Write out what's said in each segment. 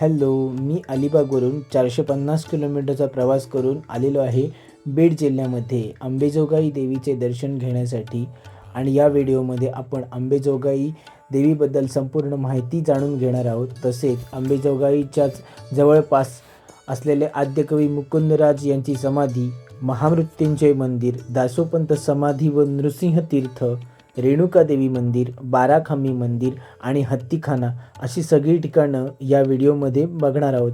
Hello मी अलिबागवरून चारशे पन्नास किलोमीटरचा प्रवास करून आलेलो आहे बीड जिल्ह्यामध्ये. अंबेजोगाई देवीचे दर्शन घेण्यासाठी. आणि या व्हिडिओमध्ये आपण अंबेजोगाई देवीबद्दल संपूर्ण माहिती जाणून घेणार आहोत. तसेच अंबेजोगाईच्याच जवळपास असलेले आद्यकवी मुकुंदराज यांची समाधी महामृत्युंजय मंदिर दासोपंत समाधी व नृसिंह तीर्थ रेणुकादेवी मंदिर बाराखांबी मंदिर आणि हत्तीखाना अशी सगळी ठिकाणं या व्हिडिओमध्ये बघणार आहोत.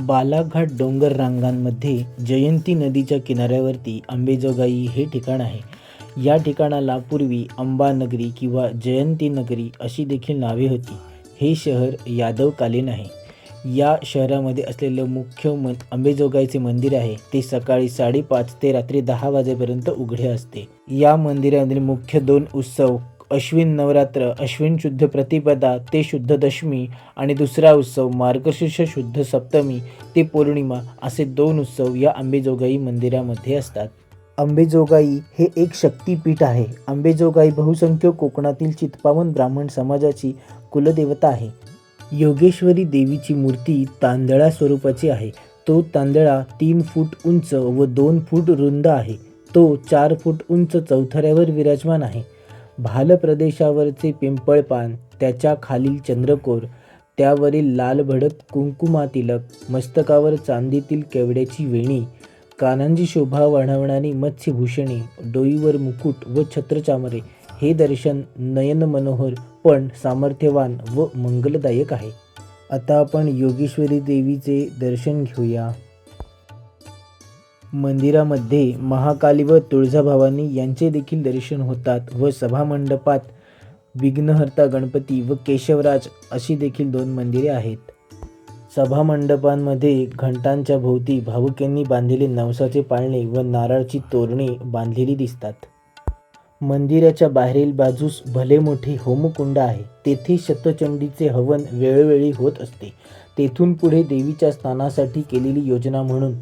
बालाघाट डोंगर रांगांमध्ये जयंती नदीच्या किनाऱ्यावरती अंबेजोगाई हे ठिकाण आहे. या ठिकाणाला पूर्वी अंबानगरी किंवा जयंती नगरी अशी देखील नावे होती. हे शहर यादवकालीन आहे. या शहरामध्ये असलेलं मुख्य मन अंबेजोगाईचे मंदिर आहे. ते सकाळी साडेपाच ते रात्री दहा वाजेपर्यंत उघडे असते. या मंदिरातील मुख्य दोन उत्सव अश्विन नवरात्र अश्विन शुद्ध प्रतिपदा ते शुद्ध दशमी आणि दुसरा उत्सव मार्गशीर्ष शुद्ध सप्तमी ते पौर्णिमा असे दोन उत्सव या अंबेजोगाई मंदिरामध्ये असतात. अंबेजोगाई हे एक शक्तीपीठ आहे. अंबेजोगाई बहुसंख्य कोकणातील चित्पावन ब्राह्मण समाजाची कुलदेवता आहे. योगेश्वरी देवीची मूर्ती तांदळा स्वरूपाची आहे. तो तांदळा तीन फूट उंच व दोन फूट रुंद आहे. तो चार फूट उंच चौथऱ्यावर विराजमान आहे. भाल प्रदेशावरचे पिंपळपान त्याच्या खालील चंद्रकोर त्यावरील लाल भडक कुंकुमातिलक मस्तकावर चांदीतील केवड्याची वेणी कानांची शोभा वाढवणारी मत्स्यभूषणे डोईवर मुकुट व छत्रचामरे हे दर्शन नयन मनोहर पण सामर्थ्यवान व मंगलदायक आहे. आता आपण योगेश्वरी देवीचे दर्शन घेऊया. मंदिरामध्ये महाकाली व तुळजाभवानी यांचे देखील दर्शन होतात व सभामंडपात विघ्नहर्ता गणपती व केशवराज अशी देखील दोन मंदिरे आहेत. सभामंडपांमध्ये घंटांच्या भोवती भाविकांनी बांधलेले नवसाचे पाळणे व नारळची तोरणे बांधलेली दिसतात. मंदिराच्या बाहेरील बाजूस भले मोठे होमकुंड आहे तेथे शतचंडीचे हवन वेळोवेळी होत असते. तेथून पुढे देवीच्या स्नानासाठी केलेली योजना म्हणून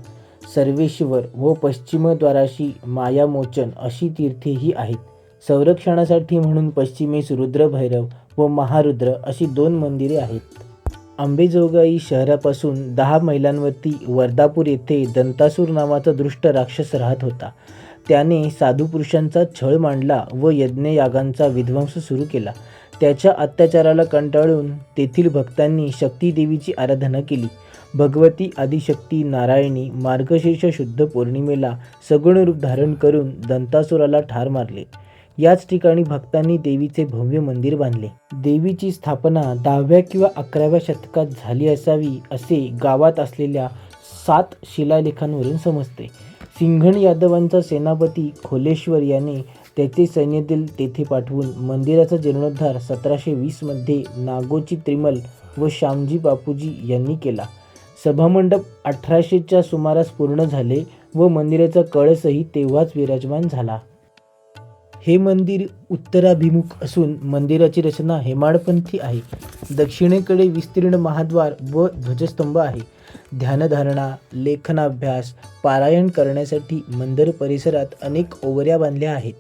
सर्वेश्वर व पश्चिमद्वाराशी मायामोचन अशी तीर्थेही आहेत. संरक्षणासाठी म्हणून पश्चिमेस रुद्रभैरव व महारुद्र अशी दोन मंदिरे आहेत. अंबेजोगाई शहरापासून दहा मैलांवरती वर्धापूर येथे दंतासूर नावाचा दृष्ट राक्षस राहत होता. त्याने साधू पुरुषांचा छळ मांडला व यज्ञयागांचा विध्वंस सुरू केला. त्याच्या अत्याचाराला कंटाळून तेथील भक्तांनी शक्ती देवीची आराधना केली. भगवती आदिशक्ती नारायणी मार्गशीर्ष शुद्ध पौर्णिमेला सगुण रूप धारण करून दंतासुराला ठार मारले. याच ठिकाणी भक्तांनी देवीचे भव्य मंदिर बांधले. देवीची स्थापना दहाव्या किंवा अकराव्या शतकात झाली असावी असे गावात असलेल्या सात शिलालेखांवरून समजते. सिंघण यादवांचा सेनापती खोलेश्वर याने त्याचे सैन्यदल तेथे पाठवून मंदिराचा जीर्णोद्धार सतराशे वीसमध्ये नागोजी त्रिमल व श्यामजी बापूजी यांनी केला. सभामंडप अठराशेच्या सुमारास पूर्ण झाले व मंदिराचा कळसही तेव्हाच विराजमान झाला. हे मंदिर उत्तराभिमुख असून मंदिराची रचना हेमाडपंथी आहे. दक्षिणेकडे विस्तीर्ण महाद्वार व ध्वजस्तंभ आहे. ध्यानधारणा लेखनाभ्यास पारायण करण्यासाठी मंदिर परिसरात अनेक ओवऱ्या बांधल्या आहेत.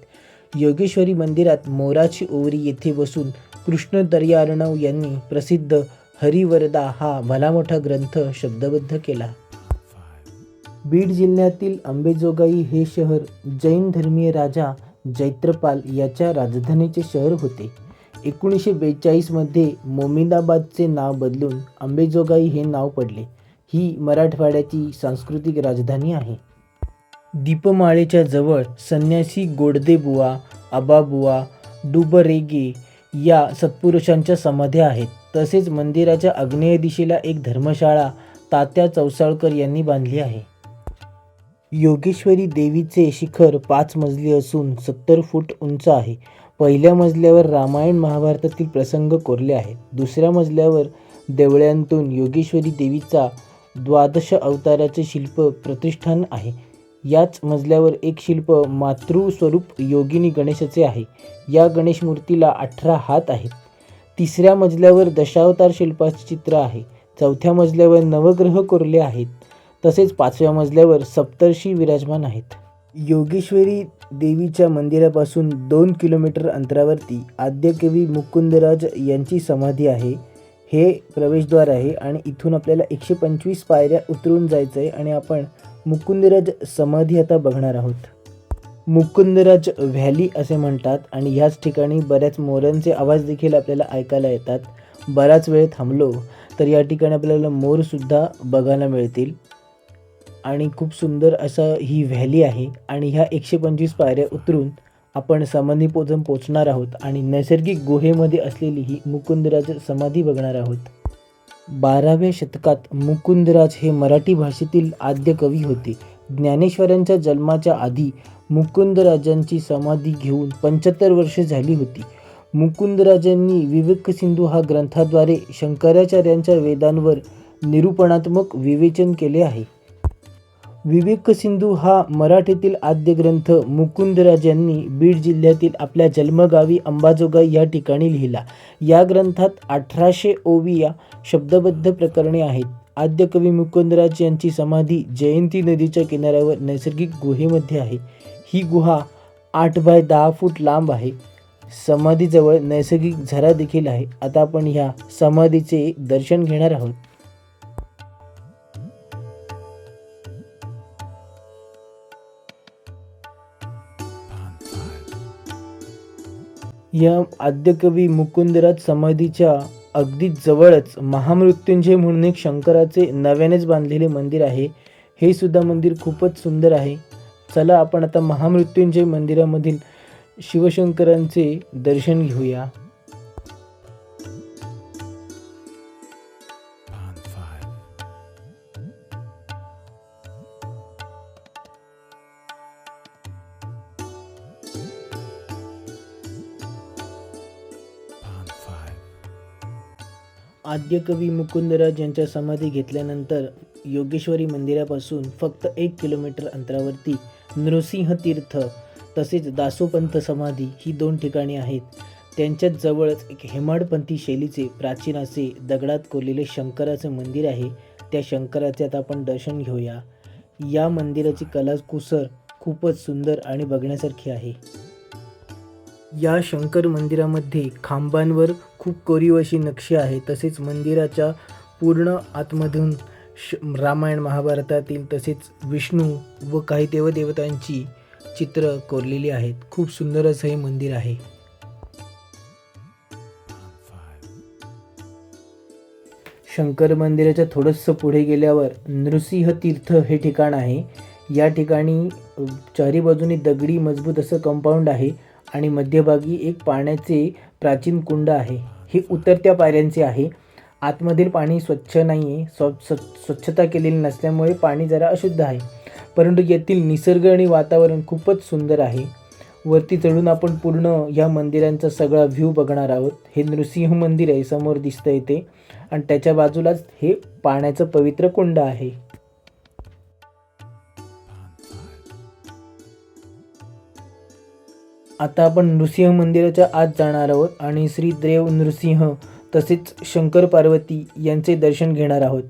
योगेश्वरी मंदिरात मोराची ओवरी येथे बसून कृष्ण दर्यार्णव यांनी प्रसिद्ध हरिवरदा हा भला मोठा ग्रंथ शब्दबद्ध केला. बीड जिल्ह्यातील अंबेजोगाई हे शहर जैन धर्मीय राजा जैत्रपाल याच्या राजधानीचे शहर होते. एकोणीसशे बेचाळीसमध्ये मोमिनाबादचे नाव बदलून अंबेजोगाई हे नाव पडले. ही मराठवाड्याची सांस्कृतिक राजधानी आहे. दीपमाळेच्या जवळ संन्यासी गोडदेबुवा आबाबुवा डुबरेगे या सत्पुरुषांच्या समाध्या आहेत. तसेच मंदिराच्या आग्नेय दिशेला एक धर्मशाळा तात्या चौसाळकर यांनी बांधली आहे. योगेश्वरी देवीचे शिखर पाच मजली असून सत्तर फूट उंच आहे. पहिल्या मजल्यावर रामायण महाभारतातील प्रसंग कोरले आहेत. दुसऱ्या मजल्यावर देवळ्यांतून योगेश्वरी देवीचा द्वादश अवताराचे शिल्प प्रतिष्ठान आहे. याच मजल्यावर एक शिल्प मातृस्वरूप योगिनी गणेशाचे आहे. या गणेश मूर्तीला अठरा हात आहेत. तिसऱ्या मजल्यावर दशावतार शिल्पाचे चित्र आहे. चौथ्या मजल्यावर नवग्रह कोरले आहेत. तसेच पाचव्या मजल्यावर सप्तर्षी विराजमान आहेत. योगेश्वरी देवीच्या मंदिरापासून दोन किलोमीटर अंतरावरती आद्यकवी मुकुंदराज यांची समाधी आहे. हे प्रवेशद्वार आहे आणि इथून आपल्याला एकशे पंचवीस पायऱ्या उतरून जायचं आहे आणि आपण मुकुंदराज समाधी आता बघणार आहोत. मुकुंदराज व्हॅली असे म्हणतात आणि ह्याच ठिकाणी बऱ्याच मोरांचे आवाज देखील आपल्याला ऐकायला येतात. बराच वेळ थांबलो तर या ठिकाणी आपल्याला मोरसुद्धा बघायला मिळतील. आणि खूप सुंदर असं ही व्हॅली आहे आणि ह्या एकशे पंचवीस पायऱ्या उतरून आपण समाधीपोजन पोचणार आहोत आणि नैसर्गिक गुहेमध्ये असलेली ही मुकुंदराज समाधी बघणार आहोत. बाराव्या शतकात मुकुंदराज हे मराठी भाषेतील आद्य कवी होते. ज्ञानेश्वरांच्या जन्माच्या आधी मुकुंदराजांची समाधी घेऊन पंच्याहत्तर वर्षे झाली होती. मुकुंदराजांनी विवेक सिंधू हा ग्रंथाद्वारे शंकराचार्यांच्या वेदांवर निरूपणात्मक विवेचन केले आहे. विवेक सिंधू हा मराठीतील आद्य ग्रंथ मुकुंदराज यांनी बीड जिल्ह्यातील आपल्या जन्मगावी अंबाजोगाई या ठिकाणी लिहिला. या ग्रंथात अठराशे ओविया शब्दबद्ध प्रकरणे आहेत. आद्य कवी मुकुंदराज यांची समाधी जयंती नदीच्या किनाऱ्यावर नैसर्गिक गुहेमध्ये आहे. ही गुहा आठ बाय दहा फूट लांब आहे. समाधीजवळ नैसर्गिक झरा देखील आहे. आता आपण ह्या समाधीचे दर्शन घेणार आहोत. या आद्यकवी मुकुंदराज समाधीच्या अगदी जवळच महामृत्युंजय म्हणून एक शंकराचे नव्यानेच बांधलेले मंदिर आहे. हे सुद्धा मंदिर खूपच सुंदर आहे. चला आपण आता महामृत्युंजय मंदिरामधील शिवशंकरांचे दर्शन घेऊया. आद्यकवी मुकुंदराज यांच्या समाधी घेतल्यानंतर योगेश्वरी मंदिरापासून फक्त एक किलोमीटर अंतरावरती नृसिंह तीर्थ तसेच दासोपंत समाधी ही दोन ठिकाणी आहेत. त्यांच्याच जवळच एक हेमाडपंथी शैलीचे प्राचीन असे दगडात कोरलेले शंकराचं मंदिर आहे. त्या शंकराचे आता आपण दर्शन घेऊया. या मंदिराची कलाकुसर खूपच सुंदर आणि बघण्यासारखी आहे. या शंकर मंदिरामध्ये खांबांवर खूप कोरीव अशी नक्षी आहे. तसेच मंदिराच्या पूर्ण आतमधून श रामायण महाभारतातील तसेच विष्णू व काही देवदेवतांची चित्र कोरलेली आहेत. खूप सुंदर असं हे मंदिर आहे. शंकर मंदिराच्या थोडंसं पुढे गेल्यावर नृसिंह तीर्थ हे ठिकाण आहे. या ठिकाणी चारी बाजूनी दगडी मजबूत असं कंपाऊंड आहे आणि मध्यभागी एक पाण्याचे प्राचीन कुंड आहे. हे उतरत्या पायऱ्यांचे आहे. आतमधील पाणी स्वच्छ नाही आहे स्व स्व- स्वच्छता केलेली नसल्यामुळे पाणी जरा अशुद्ध आहे. परंतु येथील निसर्ग आणि वातावरण खूपच सुंदर आहे. वरती चढून आपण पूर्ण या मंदिरांचा सगळा व्ह्यू बघणार आहोत. हे नृसिंह मंदिर आहे. समोर दिसतं येते आणि त्याच्या बाजूलाच हे पाण्याचं पवित्र कुंड आहे. आता आपण नृसिंह मंदिराच्या आत जाणार आहोत आणि श्री देव नृसिंह तसेच शंकर पार्वती यांचे दर्शन घेणार आहोत.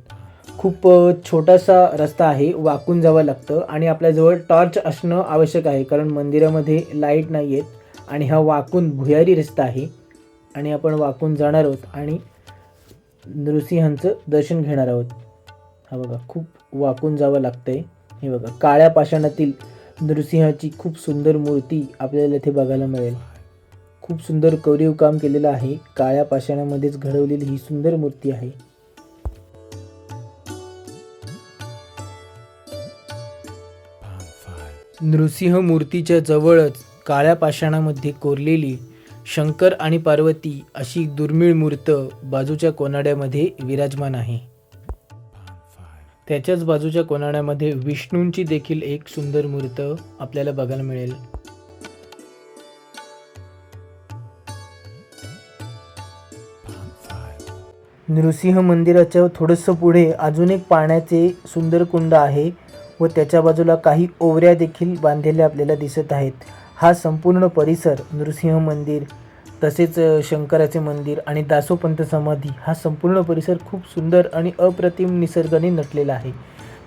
खूप छोटासा रस्ता आहे वाकून जावं लागतं आणि आपल्याजवळ टॉर्च असणं आवश्यक आहे कारण मंदिरामध्ये लाइट नाही आहेत आणि हा वाकून भुयारी रस्ता आहे. आणि आपण वाकून जाणार आहोत आणि नृसिंहांचं दर्शन घेणार आहोत. हा बघा खूप वाकून जावं लागतं आहे हे बघा काळ्या पाषाणातील नृसिंहाची खूप सुंदर मूर्ती आपल्याला इथे बघायला मिळेल. खूप सुंदर कोरीव काम केलेलं आहे. काळ्या पाषाणामध्येच घडवलेली ही सुंदर मूर्ती आहे. नृसिंह मूर्तीच्या जवळच काळ्या पाषाणामध्ये कोरलेली शंकर आणि पार्वती अशी दुर्मिळ मूर्त बाजूच्या कोनाड्यामध्ये विराजमान आहे. त्याच्याच बाजूच्या कोनाड्यामध्ये विष्णूंची देखील एक सुंदर मूर्त आपल्याला बघायला मिळेल. नृसिंह मंदिराच्या थोडंसं पुढे अजून एक पाण्याचे सुंदर कुंड आहे व त्याच्या बाजूला काही ओवऱ्या देखील बांधलेल्या आपल्याला दिसत आहेत. हा संपूर्ण परिसर नृसिंह मंदिर तसेच शंकराचे मंदिर आणि दासोपंत समाधी हा संपूर्ण परिसर खूप सुंदर आणि अप्रतिम निसर्गाने नटलेला आहे.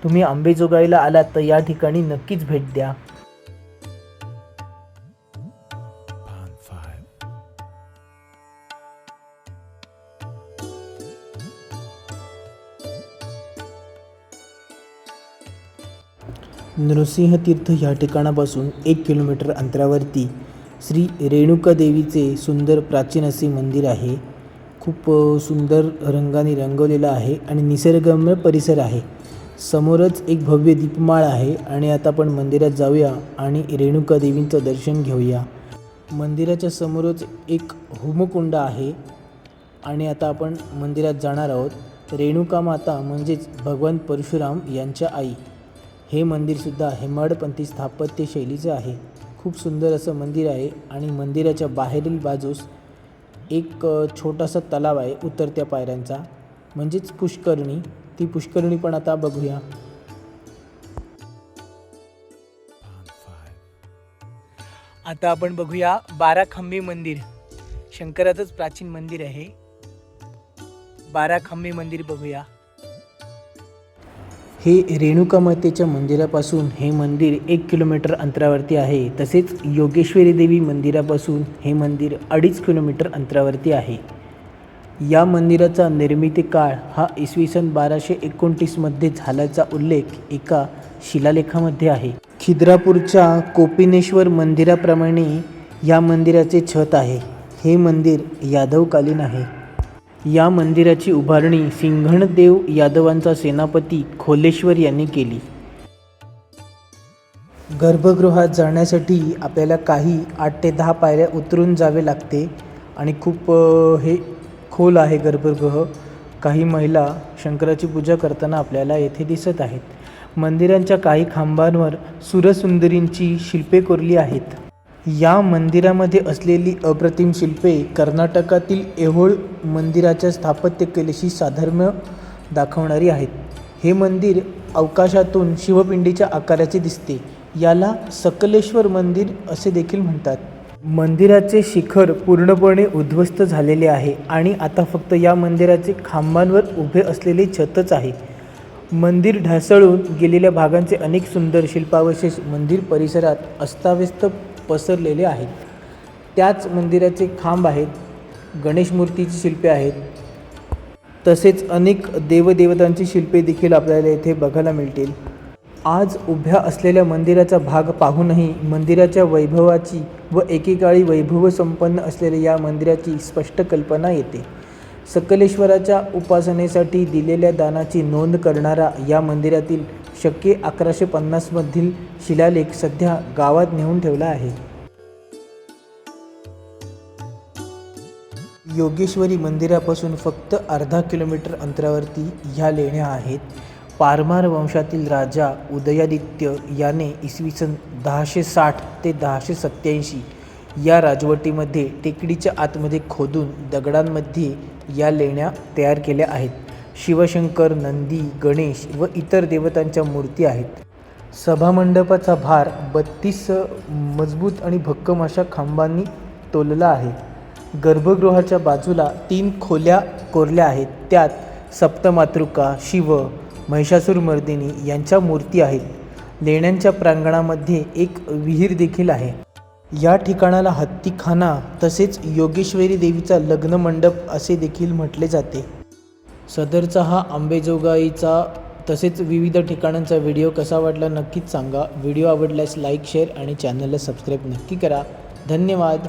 तुम्ही आंबेजोगाईला आलात तर या ठिकाणी नक्कीच भेट द्या. नृसिंहतीर्थ या ठिकाणापासून एक किलोमीटर अंतरावरती. श्री रेणुकादेवीचे सुंदर प्राचीन असे मंदिर आहे. खूप सुंदर रंगाने रंगवलेलं आहे आणि निसर्गरम्य परिसर आहे. समोरच एक भव्य दीपमाळ आहे आणि आता आपण मंदिरात जाऊया आणि रेणुकादेवींचं दर्शन घेऊया. मंदिराच्या समोरच एक होमकुंड आहे आणि आता आपण मंदिरात जाणार आहोत. रेणुका माता म्हणजेच भगवान परशुराम यांच्या आई. हे मंदिरसुद्धा हेमाडपंथी स्थापत्य शैलीचं आहे. खूप सुंदर असं मंदिर आहे आणि मंदिराच्या बाहेरील बाजूस एक छोटासा तलाव आहे उतरत्या पायऱ्यांचा. म्हणजेच पुष्करणी. ती पुष्करणी पण आता बघूया. आता आपण बघूया बारा खंबी मंदिर. शंकराचंच प्राचीन मंदिर आहे. बारा खंबी मंदिर बघूया. हे रेणुकामातेच्या मंदिरापासून हे मंदिर एक किलोमीटर अंतरावरती आहे. तसेच योगेश्वरी देवी मंदिरापासून हे मंदिर अडीच किलोमीटर अंतरावरती आहे. या मंदिराचा निर्मिती काळ हा इसवी सन बाराशे एकोणतीसमध्ये झाल्याचा उल्लेख एका शिलालेखामध्ये आहे. खिद्रापूरच्या कोपिनेश्वर मंदिराप्रमाणे या मंदिराचे छत आहे. हे मंदिर यादवकालीन आहे. या मंदिराची उभारणी सिंघणदेव यादवांचा सेनापती खोलेश्वर यांनी केली. गर्भगृहात जाण्यासाठी आपल्याला काही आठ ते दहा पायऱ्या उतरून जावे लागते आणि खूप हे खोल आहे गर्भगृह. काही महिला शंकराची पूजा करताना आपल्याला येथे दिसत आहेत. मंदिरांच्या काही खांबांवर सुरसुंदरींची शिल्पे कोरली आहेत. या मंदिरामध्ये असलेली अप्रतिम शिल्पे कर्नाटकातील ऐहोळ मंदिराच्या स्थापत्यकलेशी साधर्म्य दाखवणारी आहेत. हे मंदिर अवकाशातून शिवपिंडीच्या आकाराचे दिसते. याला सकलेश्वर मंदिर असे देखील म्हणतात. मंदिराचे शिखर पूर्णपणे उद्ध्वस्त झालेले आहे आणि आता फक्त या मंदिराचे खांबांवर उभे असलेले छतच आहे. मंदिर ढासळून गेलेल्या भागांचे अनेक सुंदर शिल्पावशेष मंदिर परिसरात अस्ताव्यस्त पसरलेले आहेत. त्याच मंदिराचे खांब आहेत गणेश मूर्तीची शिल्पे आहेत. तसेच अनेक देवदेवतांची शिल्पे देखील आपल्याला येथे बघायला मिळतील. आज उभ्या असलेल्या मंदिराचा भाग पाहूनही मंदिराच्या वैभवाची व एकेकाळी वैभव संपन्न असलेल्या या मंदिराची स्पष्ट कल्पना येते. सकलेश्वराच्या उपासनेसाठी दिलेल्या दानाची नोंद करणारा या मंदिरातील शके अकराशे पन्नासमधील शिलालेख सध्या गावात नेऊन ठेवला आहे. योगेश्वरी मंदिरापासून फक्त अर्धा किलोमीटर अंतरावरती ह्या लेण्या आहेत. पारमार वंशातील राजा उदयादित्य याने इसवी सन दहाशे साठ ते दहाशे सत्याऐंशी या राजवटीमध्ये टेकडीच्या आतमध्ये खोदून दगडांमध्ये या लेण्या तयार केल्या आहेत. शिवशंकर नंदी गणेश व इतर देवतांच्या मूर्ती आहेत. सभामंडपाचा भार बत्तीस मजबूत आणि भक्कम अशा खांबांनी तोलला आहे. गर्भगृहाच्या बाजूला तीन खोल्या कोरल्या आहेत. त्यात सप्तमातृका शिव महिषासुरमर्दिनी यांच्या मूर्ती आहेत. लेण्यांच्या प्रांगणामध्ये एक विहीर देखील आहे. या ठिकाणाला हत्तीखाना तसेच योगेश्वरी देवीचा लग्न मंडप असे देखील म्हटले जाते. सदरचा हा आंबेजोगाईचा तसेच विविध ठिकाणांचा व्हिडिओ कसा वाटला नक्कीच सांगा. व्हिडिओ आवडल्यास लाईक शेअर आणि चॅनलला सबस्क्राईब नक्की करा. धन्यवाद.